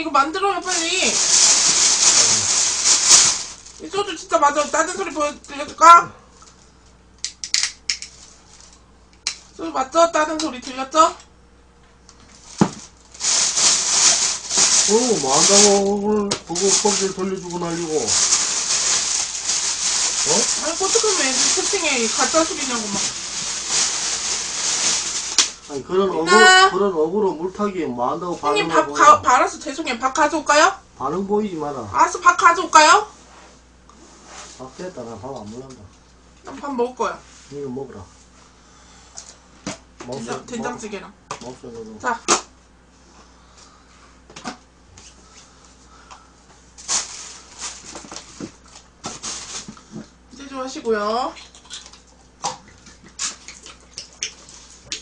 이거 만들어요 빨리. 이 소주 진짜 맞아. 낮은 소리 보여드릴까? 소주 맞죠? 다른 소리 들렸죠? 어, 그걸 그거 껍질 돌려주고 날리고. 어? 아니 어떡하면 애들 채팅에 가짜 소리냐고 막. 아니 그런 어그로 나- 그런 어그로 물타기에 뭐 한다고 형님 반응 밥 가, 바- 알았어 죄송해요. 밥 가져올까요? 반응 보이지 마라. 알았어 밥 가져올까요? 아 됐다 나 밥 안 먹는다. 난 밥 먹을 거야. 이거. 먹어. 된장, 된장찌개랑. 먹어 너도. 자. 이제 좀 하시고요.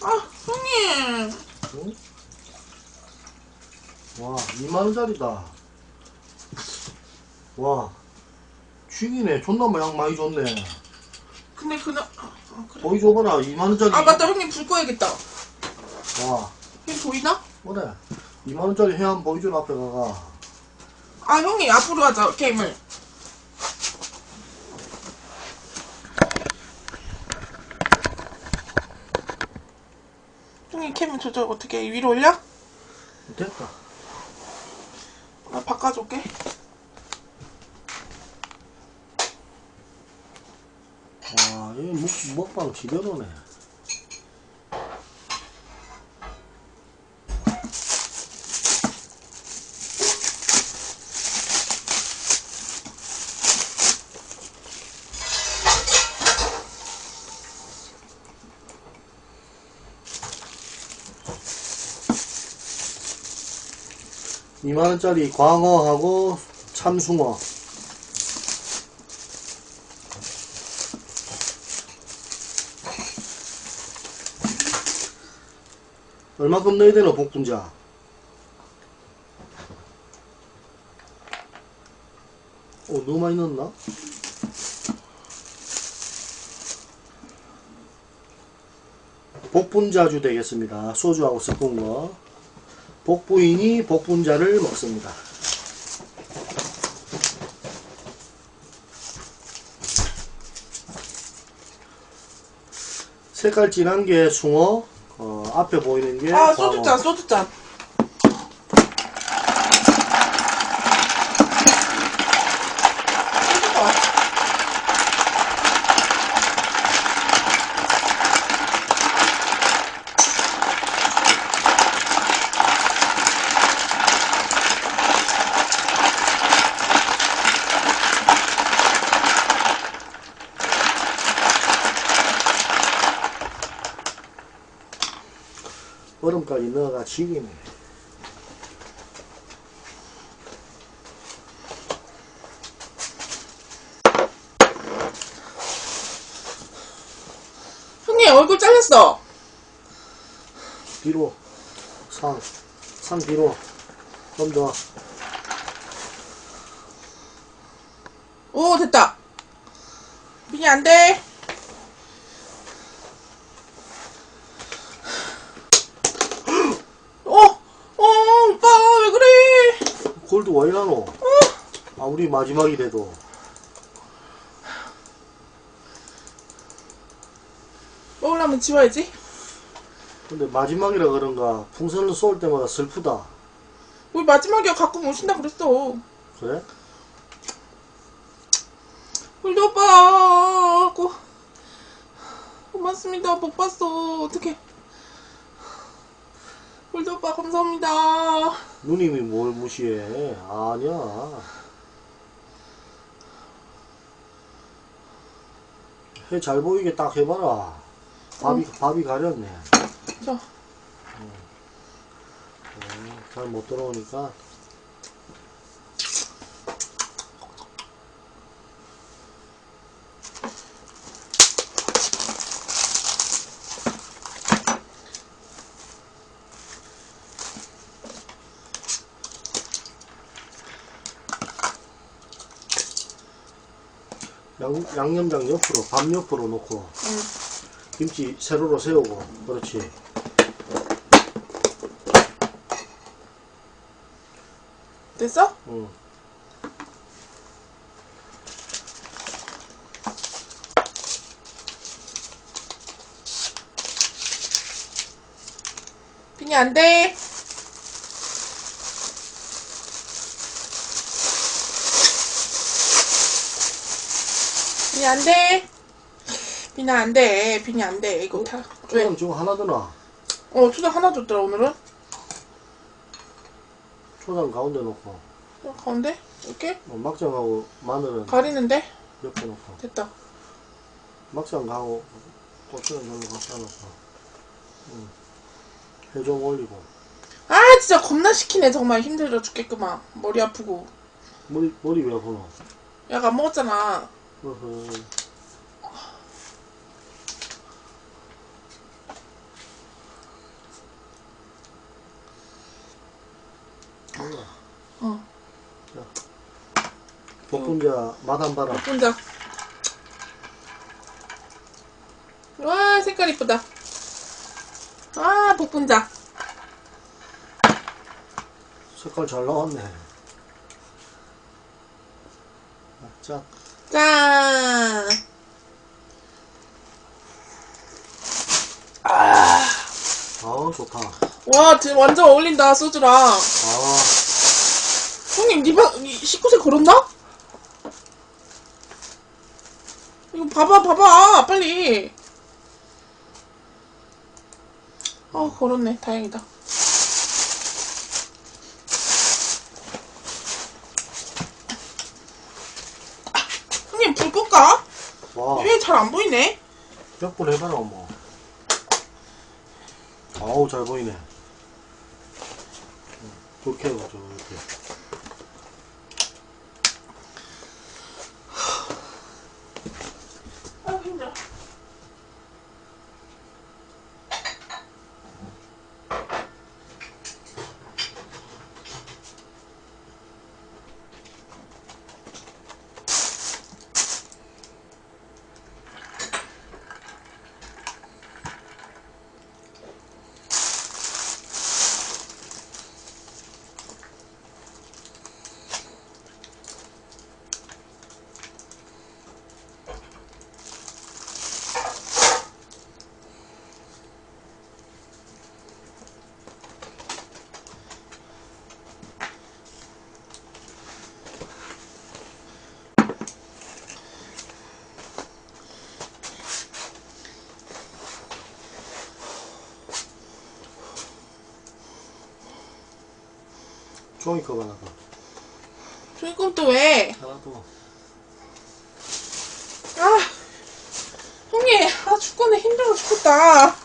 아, 형님. 응? 와 2만 원짜리다. 와 죽이네. 존나 양 많이 줬네. 근데 그날 아, 아, 그래. 보여줘봐라 2만 원짜리. 아 맞다 형님 불 꺼야겠다. 와 형님 보이나? 그래. 2만 원짜리 해안 보여줘 앞에 가가. 아 형님 앞으로 하자 게임을. 캠을 조절 어떻게 해? 위로 올려? 됐다. 나 바꿔줄게. 와, 이 먹, 먹방 지대로네. 이만원짜리 광어하고 참숭어. 얼마큼 넣어야 되나, 복분자? 어, 너무 많이 넣었나? 복분자주 되겠습니다. 소주하고 섞은 거. 복부인이 복분자를 먹습니다. 색깔 진한 게 숭어, 어, 앞에 보이는 게 아 광어. 소주잔 소주잔. 얼음까지 넣어가 지기네. 형님 얼굴 잘렸어. 뒤로 상, 상 뒤로 좀 더. 오 됐다. 민이 안 돼. 어, 어, 오빠 왜 그래? 골드 왜 이러노? 아 우리 마지막이래도 먹으려면 지워야지. 근데 마지막이라 그런가 풍선을 쏠 때마다 슬프다. 우리 마지막에 가끔 오신다 그랬어. 그래? 우리 오빠, 고, 고맙습니다. 못 봤어. 어떡해. 우리 오빠 감사합니다. 누님이 뭘 무시해? 아니야. 잘 보이게 딱 해봐라. 밥이 밥이 가렸네. 자, 잘못 들어오니까. 양, 양념장 옆으로, 밥 옆으로 놓고, 응. 김치 세로로 세우고, 그렇지. 됐어? 응. 비니 안 돼. 비니 안 돼. 비니 안 돼. 비니 안 돼. 이거 다. 왜? 초장 지금 하나 드나? 어, 초장 하나 줬더라, 오늘은. 초장 가운데 놓고 어, 가운데? 이렇게? 어, 막장하고 마늘은 가리는데? 옆에 놓고 됐다. 막장하고 고추는 절로 갖다 놓고 응. 해좀 올리고 아, 진짜 겁나 시키네. 정말 힘들어 죽겠구만. 머리 아프고. 머리 머리 왜 아프노? 약안 먹었잖아. 몰라. 어. 볶음자 맛 한 봐라. 혼자. 와, 색깔 이쁘다. 아, 복분자. 색깔 잘 나왔네. 아. 아 좋다. 와, 지금 완전 어울린다, 소주랑. 아, 형님, 니 방, 19세 걸었나? 이거 봐봐, 봐봐, 빨리. 아, 걸었네. 다행이다. 아, 끌까? 와, 왜잘안 보이네? 벽불 해봐라 뭐. 아우 잘 보이네. 응, 좋게 해봐 저렇게. 종이컵 하나 더. 조금 또 왜? 하나 더. 아, 형님, 아, 죽겠네. 힘들어 죽겠다. 아,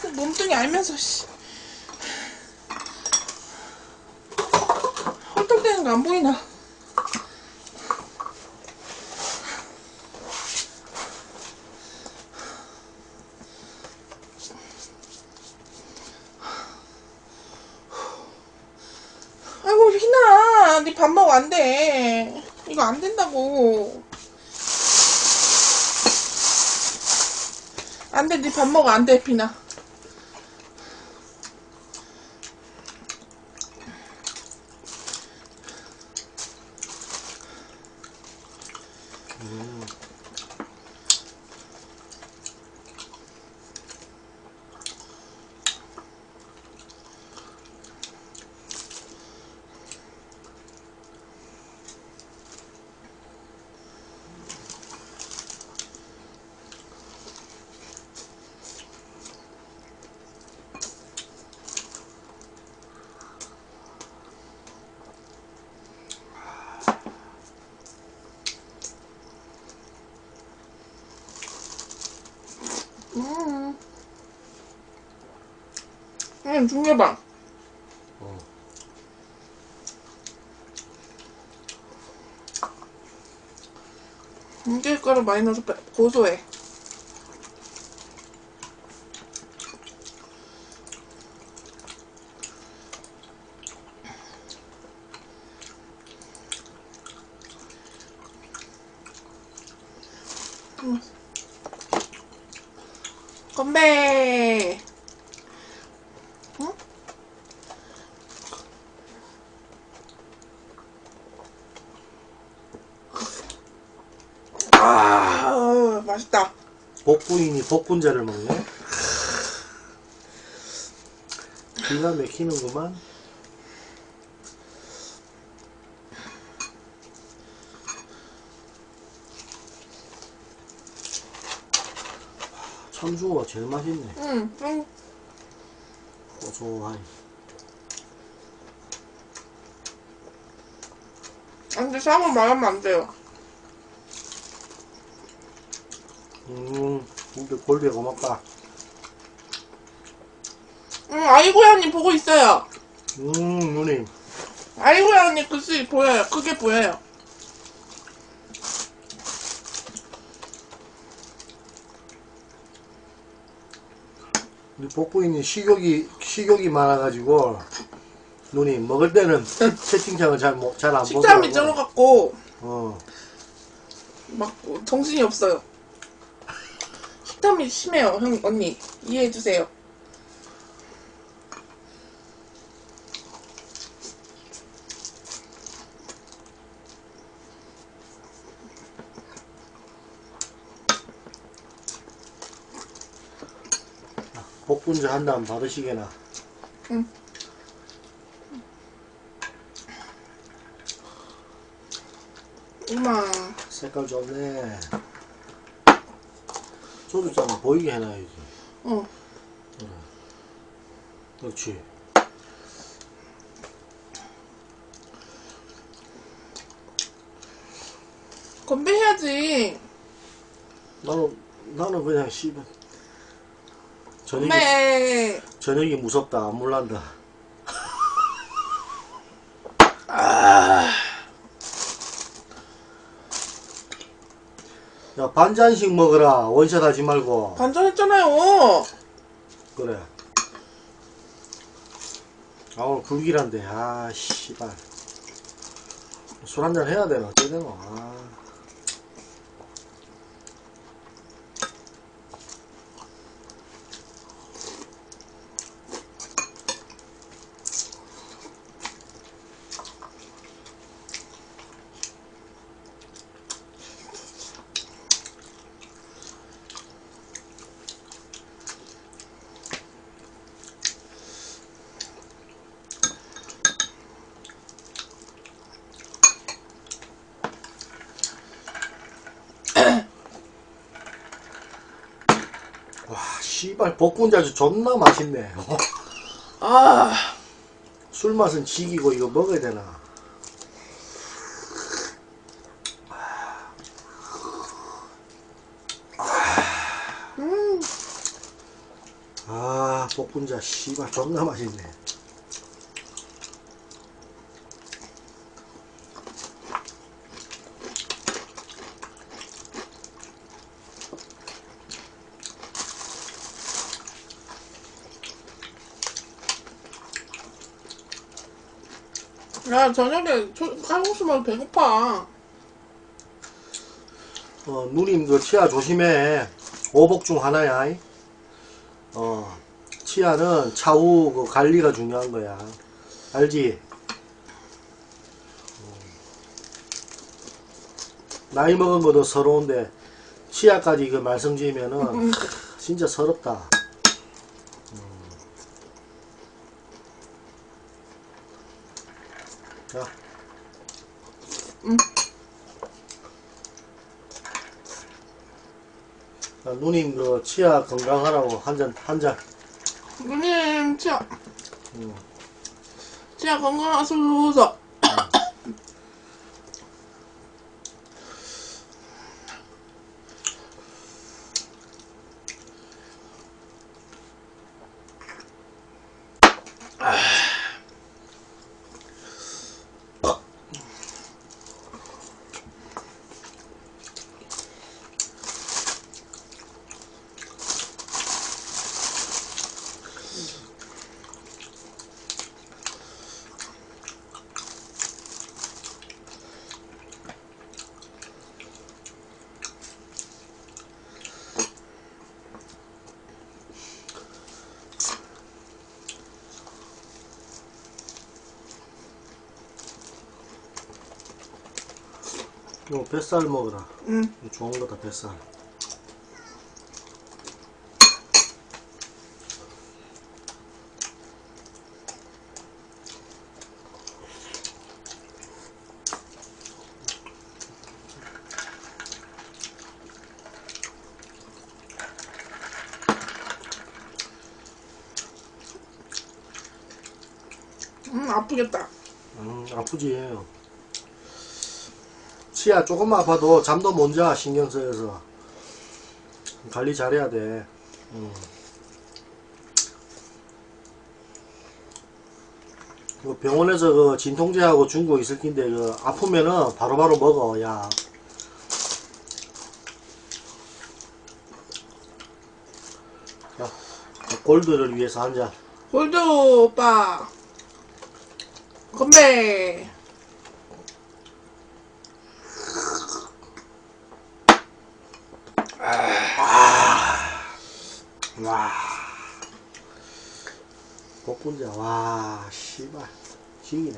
그 몸뚱이 알면서, 씨. 헐떡대는 거 안 보이나? 아이고, 니밥 먹어, 안 돼. 이거 안 된다고. 안 돼, 니밥 먹어, 안 돼, 비나. 응, 중계봐. 어. 중계가루 많이 넣어서 빼- 고소해. 음. 건배. 응? 맛있다. 복부인이 복분자를 먹네. 기가 막히는구만. 참중어가 제일 맛있네. 응, 응. 고소하니. 근데 샤워 말하면 안 돼요. 음, 근데 골비가 고맙다. 응, 아이고야 언니 보고 있어요. 음, 누님. 아이고야 언니 글씨 보여요. 그게 보여요. 우리 복부인이 식욕이, 식욕이 많아가지고, 누님, 먹을 때는 채팅창을 잘, 못- 잘안 식탐이 보더라고. 쩔어갖고 어. 막 정신이 없어요. 식탐이 심해요, 형 언니 이해해 주세요. 복분자 한 다음 받으시게나. 응. 엄마, 색깔 좋네. 소주잔 보이게 해놔야지. 어, 그렇지. 건배해야지. 나는, 나는 그냥 씨발. 저녁이, 건배. 저녁이 무섭다. 안 물란다. 야, 반잔씩 먹어라. 원샷 하지 말고. 반전했잖아요. 그래. 아, 오늘 불길한데. 아, 씨발. 술 한잔 해야 되나? 어떻게 되나? 아. 와, 씨발. 복분자주 존나 맛있네. 아, 술 맛은 지기고 이거 먹어야 되나? 음, 아, 복분자 씨발 존나 맛있네. 야 저녁에 초- 칼국수 먹으면 배고파. 어, 누님 그 치아 조심해. 오복 중 하나야. 이. 어, 치아는 차후 그 관리가 중요한 거야. 알지? 어. 나이 먹은 것도 서러운데 치아까지 그 말썽 지으면은 음, 진짜 서럽다. 자, 누님 그 치아 건강하라고 한 잔, 한 잔. 누님 치아 음. 치아 건강하소서. 요 뱃살 먹어라. 응. 좋은 거다 뱃살. 아프겠다. 음, 아프지. 치아 조금만 아파도 잠도 못 자, 신경 쓰여서. 관리 잘해야 돼. 음. 그 병원에서 그 진통제하고 준 거 있을 텐데, 그 아프면은 바로바로 먹어, 야. 자, 골드를 위해서 한 잔. 골드 오빠. 건배. 복분자, 와, 씨발. 지기네.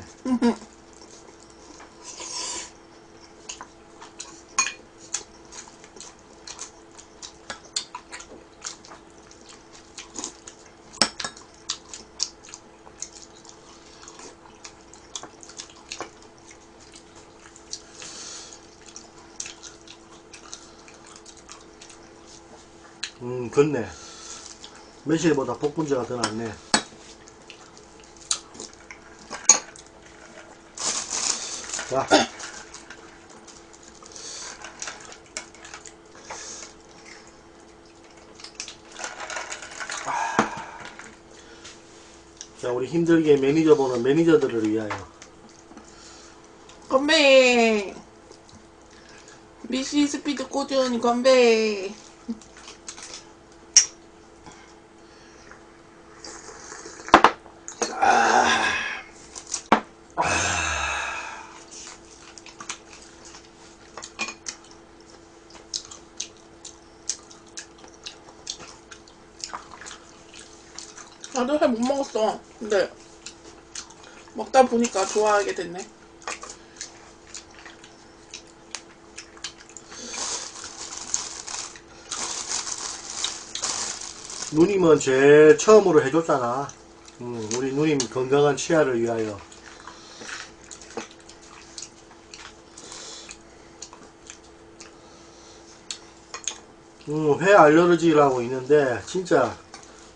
음, 좋네. 매실보다 복분자가 더 낫네. 자. 자, 우리 힘들게 매니저 보는 매니저들을 위하여. 건배. 미시 스피드 꾸준히 건배. 나도 회 못 먹었어. 근데 먹다 보니까 좋아하게 됐네. 누님은 제일 처음으로 해줬잖아. 음, 우리 누님 건강한 치아를 위하여. 음, 회 알러지라고 있는데 진짜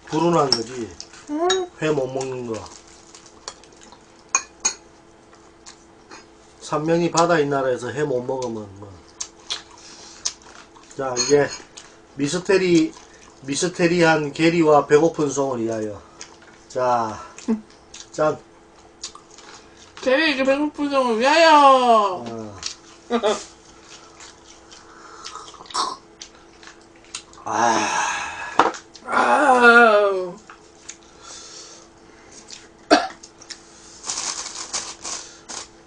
불운한 거지. 음, 회못 먹는 거. 삼면이 바다인 나라에서 회못 먹으면 뭐. 자 이제 미스테리 미스테리한 게리와 배고픈 송을 위하여. 자, 짠. 제리에게 배고픈 점을 위하여. 어. 아, 아우.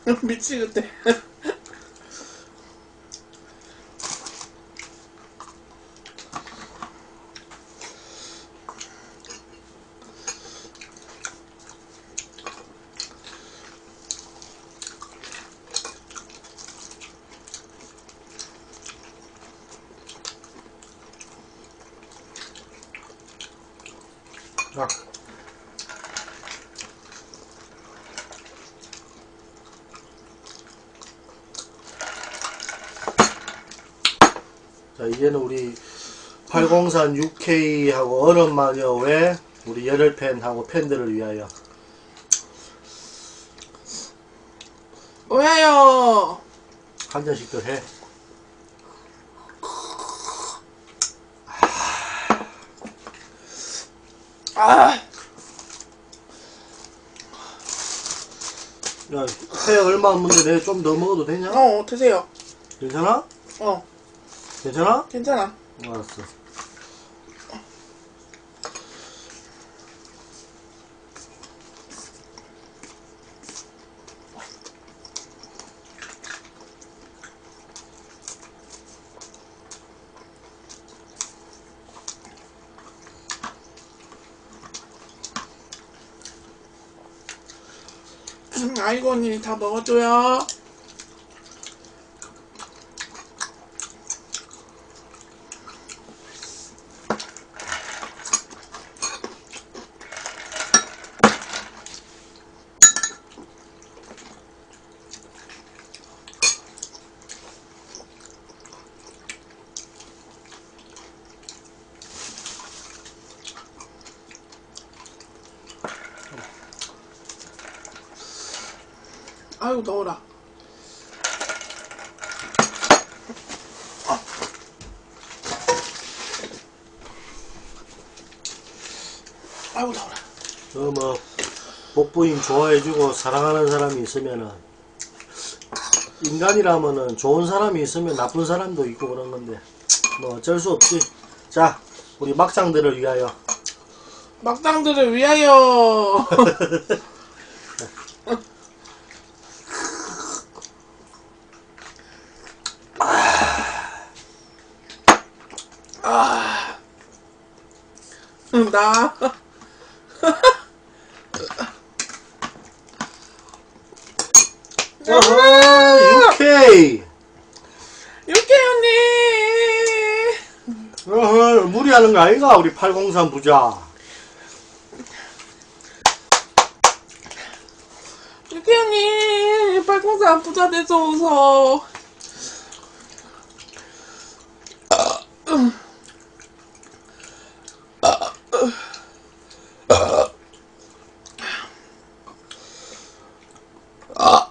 미치겠대. 자. 자, 이제는 우리 803 6K하고 얼음마녀 외 우리 열혈 팬하고 팬들을 위하여. 위하여. 한 잔씩 더 해. 아, 야, 회 얼마 없는데 내가 좀더 먹어도 되냐? 어, 드세요. 괜찮아? 어, 괜찮아? 괜찮아. 알았어. 음, 아이고, 언니 다 먹어줘요. 아유 더워라. 아유 더워라. 그뭐 복부임 좋아해주고 사랑하는 사람이 있으면은 인간이라면은 좋은 사람이 있으면 나쁜 사람도 있고 그런 건데 뭐 어쩔 수 없지. 자 우리 막장들을 위하여 막장들을 위하여. 아. 나. 어허, UK 육개 언니. 어허, 무리하는 거 아이가 우리 803 부자 언니. 팔공산 부자 돼서 웃어. 아,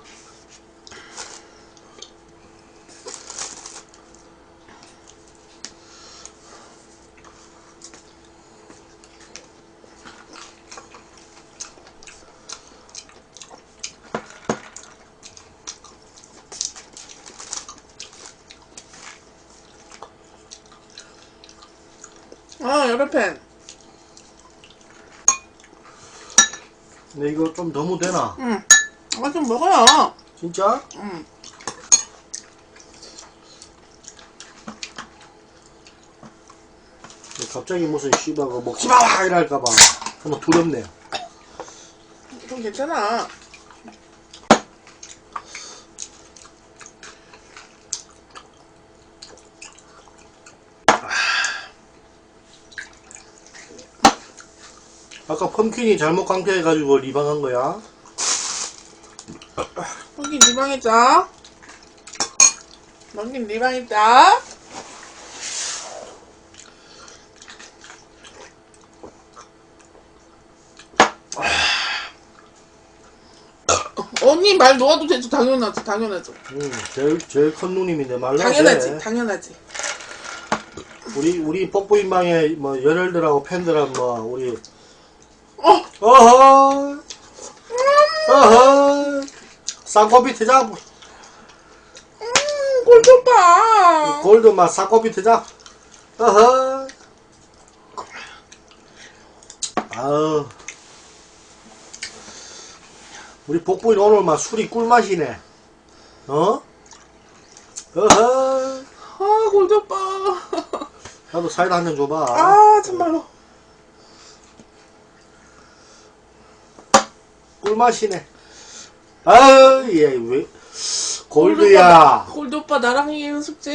여러팬. 근데 이거 좀 너무 되나? 응. 아, 좀 먹어요. 진짜? 응. 갑자기 무슨 씨바가 먹지 마라 이랄까봐 한번 두렵네요 좀 괜찮아. 아까 펌킨이 잘못 강퇴해가지고 리방한 거야 방이자. 여기 네 방이자. 언니 말 놓아도 되죠. 당연하지, 당연하죠. 응, 제일 제일 큰 누님인데 말로 당연하지, 당연하지. 우리 우리 뽀뽀인방에 뭐 열혈들하고 팬들하고 뭐 우리 어, 어허. 어허. 쌍꺼비 트자. 음, 골조빠. 골드맛 쌍꺼비 트자. 어허. 아우. 우리 복부인 오늘 막 술이 꿀맛이네. 어? 어허. 아, 골조빠. 나도 사이다 한 잔 줘봐. 아, 정말로. 꿀맛이네 아유 얘 왜 골드야 골드 오빠 나랑 이 숙제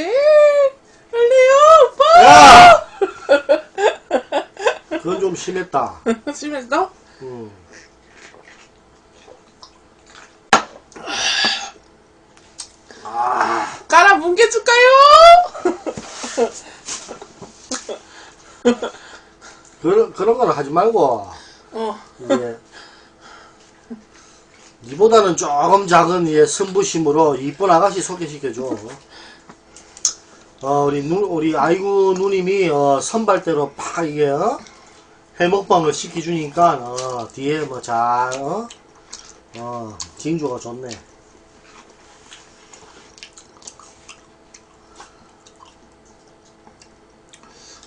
할래요 오빠 야! 그건 좀 심했다. 심했어? 음. 깔아 뭉개줄까요? 그런, 그런 거는 하지 말고, 어 이제, 니보다는 조금 작은 얘 승부심으로 이쁜 아가씨 소개시켜줘. 어, 우리 누, 우리 아이고 누님이, 어, 선발대로 팍 이게, 어? 해먹방을 시켜주니까, 어, 뒤에 뭐 잘, 어? 어, 진주가 좋네.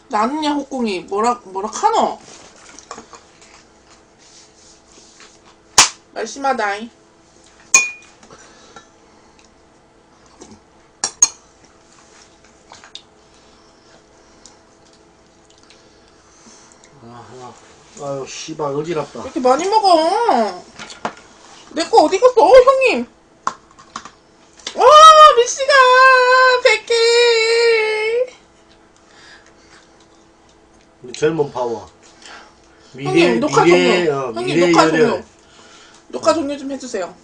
나는야 혹공이 뭐라 뭐라 카노 말심하다잉. 아유, 씨발, 어지럽다. 이렇게 많이 먹어. 내 거 어디 갔어? 어 형님. 와 미씨가 100개. 우리 젊은 파워. 미래, 형님 녹화 미래, 종료 어, 형님 미래 녹화 열혈. 녹화 종료 좀 해주세요